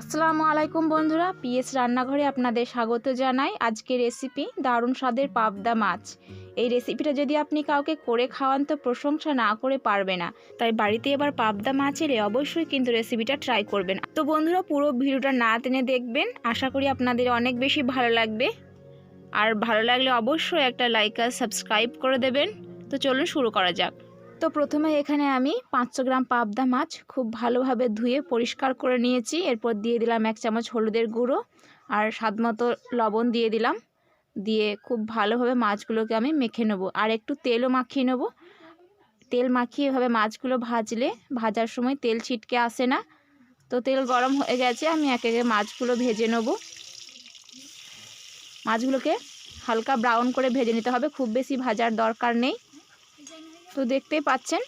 আসসালামু আলাইকুম বন্ধুরা পিএস রান্নাঘরে আপনাদের স্বাগত জানাই। আজকে রেসিপি দারুণ স্বাদের পাবদা মাছ। এই রেসিপিটা যদি আপনি কাউকে করে খাওয়ান তো প্রশংসা না করে পারবে না। তাই বাড়িতে এবার পাবদা মাছ এলে অবশ্যই কিন্তু রেসিপিটা ট্রাই করবেন। তো বন্ধুরা, পুরো ভিডিওটা না টেনে দেখবেন। আশা করি আপনাদের অনেক বেশি ভালো লাগবে। আর ভালো লাগলে অবশ্যই একটা লাইক আর সাবস্ক্রাইব করে দেবেন। তো চলুন শুরু করা যাক। তো প্রথমে এখানে আমি পাঁচশো গ্রাম পাবদা মাছ খুব ভালোভাবে ধুয়ে পরিষ্কার করে নিয়েছি। এরপর দিয়ে দিলাম এক চামচ হলুদের গুঁড়ো আর স্বাদ মতো লবণ দিয়ে দিলাম। দিয়ে খুব ভালোভাবে মাছগুলোকে আমি মেখে নেব আর একটু তেলও মাখিয়ে নেব। তেল মাখিয়ে এভাবে মাছগুলো ভাজলে, ভাজার সময় তেল ছিটকে আসে না। তো তেল গরম হয়ে গেছে, আমি এক একে মাছগুলো ভেজে নেব। মাছগুলোকে হালকা ব্রাউন করে ভেজে নিতে হবে, খুব বেশি ভাজার দরকার নেই। তো দেখতেই পাচ্ছেন,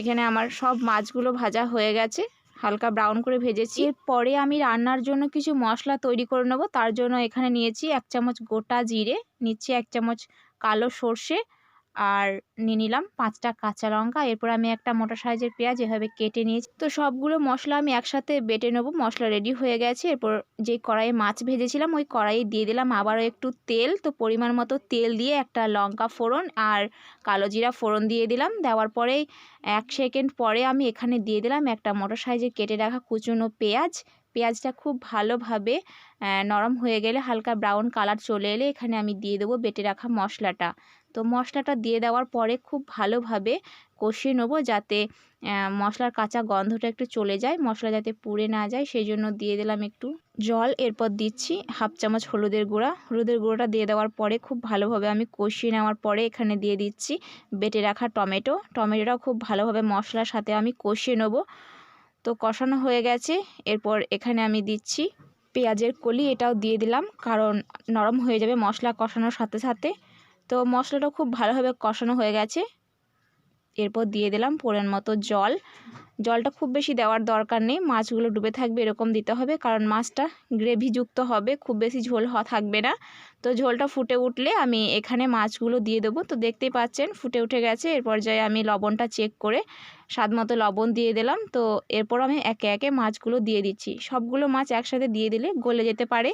এখানে আমার সব মাছগুলো ভাজা হয়ে গেছে, হালকা ব্রাউন করে ভেজেছি। এরপরে আমি রান্নার জন্য কিছু মশলা তৈরি করে নেব, তার জন্য এখানে নিয়েছি এক চামচ গোটা জিরে, নিচ্ছি এক চামচ কালো সর্ষে আর নিয়ে নিলাম পাঁচটা কাঁচা লঙ্কা। এরপর আমি একটা মোটা সাইজের পেঁয়াজ এভাবে কেটে নিয়েছি। তো সবগুলো মশলা আমি একসাথে বেটে নেব, মশলা রেডি হয়ে গেছে। এরপর যে কড়াইয়ে মাছ ভেজেছিলাম, ওই কড়াইয়ে দিয়ে দিলাম আবারও একটু তেল। তো পরিমাণ মতো তেল দিয়ে একটা লঙ্কা ফোড়ন আর কালো জিরা ফোড়ন দিয়ে দিলাম। দেওয়ার পরেই এক সেকেন্ড পরে আমি এখানে দিয়ে দিলাম একটা মোটা সাইজের কেটে রাখা কুচুনো পেঁয়াজ। পেঁয়াজটা খুব ভালোভাবে নরম হয়ে গেলে হালকা ব্রাউন কালার চলে এলে এখানে আমি দিয়ে দেবো বেটে রাখা মশলাটা। তো মশলাটা দিয়ে দেওয়ার পরে খুব ভালোভাবে কষিয়ে নেব যাতে মশলার কাঁচা গন্ধটা একটু চলে যায়, মশলা যাতে পুড়ে না যায়, সেই জন্য দিয়ে দিলাম একটু জল। এরপর দিচ্ছি হাফ চামচ হলুদের গুঁড়া। হলুদের গুঁড়োটা দিয়ে দেওয়ার পরে খুব ভালোভাবে আমি কষিয়ে নেওয়ার পরে এখানে দিয়ে দিচ্ছি বেটে রাখা টমেটো। টমেটোটাও খুব ভালোভাবে মশলার সাথে আমি কষিয়ে নেব। তো কষানো হয়ে গেছে। এরপর এখানে আমি দিচ্ছি পেঁয়াজের কলি, এটাও দিয়ে দিলাম, কারণ নরম হয়ে যাবে মশলা কষানোর সাথে সাথে। তো মশলাটা খুব ভালোভাবে কষানো হয়ে গেছে। এরপর দিয়ে দিলাম পরের মতো জল। জলটা খুব বেশি দেওয়ার দরকার নেই, মাছগুলো ডুবে থাকবে এরকম দিতে হবে, কারণ মাছটা গ্রেভিযুক্ত হবে, খুব বেশি ঝোল থাকবে না। তো ঝোলটা ফুটে উঠলে আমি এখানে মাছগুলো দিয়ে দেবো। তো দেখতেই পাচ্ছেন ফুটে উঠে গেছে, এর পর্যায়ে আমি লবণটা চেক করে স্বাদ মতো লবণ দিয়ে দিলাম। তো এরপর আমি একে একে মাছগুলো দিয়ে দিচ্ছি। সবগুলো মাছ একসাথে দিয়ে দিলে গলে যেতে পারে।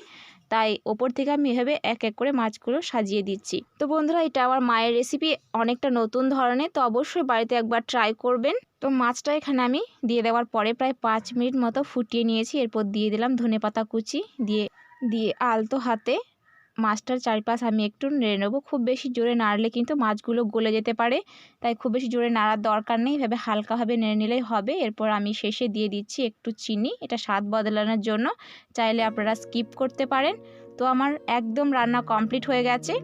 তাই ওপর থেকে আমি এভাবে এক এক করে মাছগুলো সাজিয়ে দিচ্ছি। তো বন্ধুরা, এটা আমার মায়ের রেসিপি অনেকটা নতুন ধরনের, তো অবশ্যই বাড়িতে একবার ট্রাই করবেন। তো মাছটা এখানে আমি দিয়ে দেওয়ার পরে প্রায় পাঁচ মিনিট মতো ফুটিয়ে নিয়েছি। এরপর দিয়ে দিলাম ধনে পাতা কুচি, দিয়ে দিয়ে আলতো হাতে মাছটার চারপাশ আমি একটু নেড়ে নেব। খুব বেশি জোরে নাড়লে কিন্তু মাছগুলো গলে যেতে পারে। তাই খুব বেশি জোরে নাড়ার দরকার নেই। এভাবে হালকাভাবে নেড়ে নিলেই হবে। এরপর আমি শেষে দিয়ে দিচ্ছি একটু চিনি। এটা স্বাদ বদলানোর জন্য। চাইলে আপনারা স্কিপ করতে পারেন। তো আমার একদম রান্না কমপ্লিট হয়ে গেছে।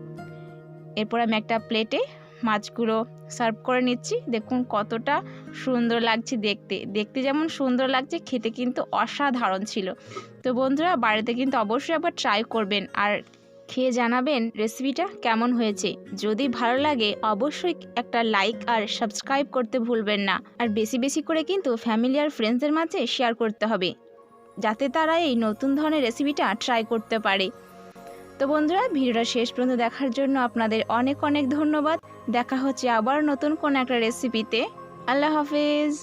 এরপর আমি একটা প্লেটে মাছগুলো সার্ভ করে নিচ্ছি। দেখুন কতটা সুন্দর লাগছে দেখতে। দেখতে যেমন সুন্দর লাগছে, খেতে কিন্তু অসাধারণ ছিল। তো বন্ধুরা, বাড়িতে কিন্তু অবশ্যই একবার ট্রাই করবেন। আর খেয়ে জানাবেন রেসিপিটা কেমন হয়েছে। যদি ভালো লাগে, অবশ্যই একটা লাইক আর সাবস্ক্রাইব করতে ভুলবেন না। আর বেশি বেশি করে কিন্তু ফ্যামিলি আর ফ্রেন্ডসদের মাঝে শেয়ার করতে হবে, যাতে তারা এই নতুন ধরনের রেসিপিটা ট্রাই করতে পারে। তো বন্ধুরা, ভিডিওটা শেষ পর্যন্ত দেখার জন্য আপনাদের অনেক অনেক ধন্যবাদ। দেখা হচ্ছে আবার নতুন কোনো একটা রেসিপিতে আল্লাহ হাফেজ।